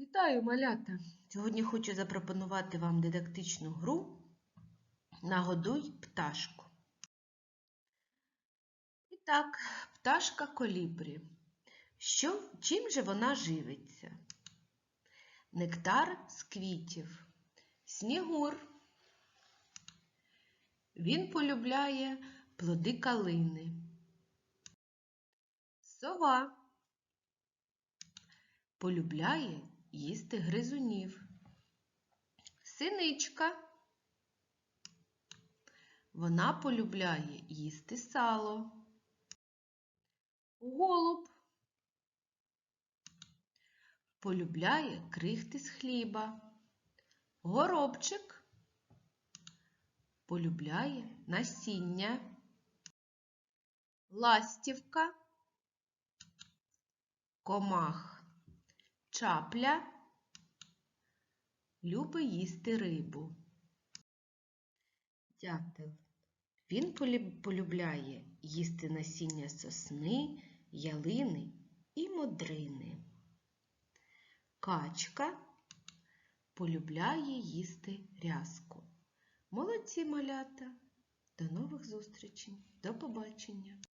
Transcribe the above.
Вітаю, малята! Сьогодні хочу запропонувати вам дидактичну гру Нагодуй пташку. І так, пташка колібрі. Що, чим же вона живиться? Нектар з квітів, снігур. Він полюбляє плоди калини. Сова полюбляє їсти гризунів. Синичка. Вона полюбляє їсти сало. Голуб полюбляє крихти з хліба. Горобчик полюбляє насіння. Ластівка, комах, чапля любить їсти рибу. Дятел. Він полюбляє їсти насіння сосни, ялини і модрини. Качка полюбляє їсти рязку. Молодці малята! До нових зустрічей! До побачення!